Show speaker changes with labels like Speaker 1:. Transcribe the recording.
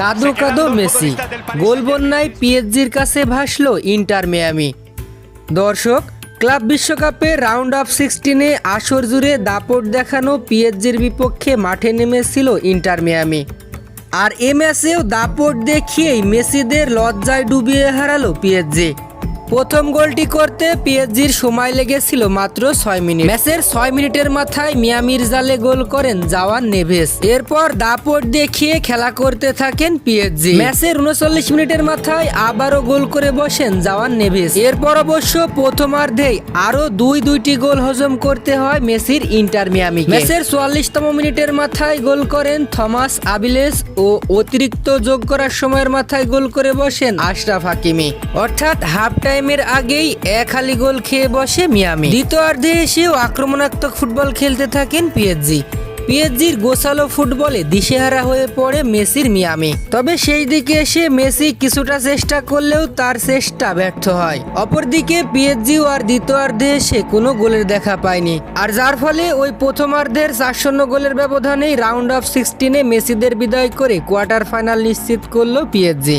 Speaker 1: কাদো কাদো Messi. গোল বন্যায় পিএসজির কাছে ভাসল ইন্টার মিয়ামি। দর্শক ক্লাব বিশ্বকাপে রাউন্ড অফ সিক্সটিনে আসর জুড়ে দাপট দেখানো পিএসজির বিপক্ষে মাঠে নেমেছিল ইন্টার মিয়ামি। আর এ ম্যাচেও দাপট দেখিয়েই মেসিদের লজ্জায় ডুবিয়ে হারালো পিএসজি। প্রথম গোলটি করতে পিএসজির সময় লেগেছিল মাত্র ছয় মিনিট। ম্যাচের ছয় মিনিটের মাথায় মিয়ামির জালে গোল করেন জাওয়ান নেভেস। এরপর দাপট দেখিয়ে খেলা করতে থাকেন পিএসজি। ম্যাচের উনচল্লিশ মিনিটের মাথায় আবারও গোল করে বসেন জাওয়ান নেভেস। এরপর অবশ্য প্রথমার্ধেই আরও দুই দুইটি গোল হজম করতে হয় মেসির ইন্টার মিয়ামি ম্যাচের চুয়াল্লিশতম মিনিটের মাথায় গোল করেন থমাস আবিলেস ও অতিরিক্ত যোগ করার সময়ের মাথায় গোল করে বসেন আশরাফ হাকিমি। অর্থাৎ হাফ টাইমের আগেই এক হালি গোল খেয়ে বসে মিয়ামি। দ্বিতীয়ার্ধে এসেও আক্রমণাত্মক ফুটবল খেলতে থাকেন পিএসজি। পিএসজির গোসালো ফুটবলে দিশেহারা হয়ে পড়ে মেসির মিয়ামি। তবে সেই দিকে এসে মেসি কিছুটা চেষ্টা করলেও তার চেষ্টা ব্যর্থ হয়। অপরদিকে পিএসজিও আর দ্বিতীয়ার্ধে এসে কোনো গোলের দেখা পায়নি। আর যার ফলে ওই প্রথমার্ধের চার শূন্য গোলের ব্যবধানেই রাউন্ড অফ সিক্সটিনে মেসিদের বিদায় করে কোয়ার্টার ফাইনাল নিশ্চিত করল পিএসজি।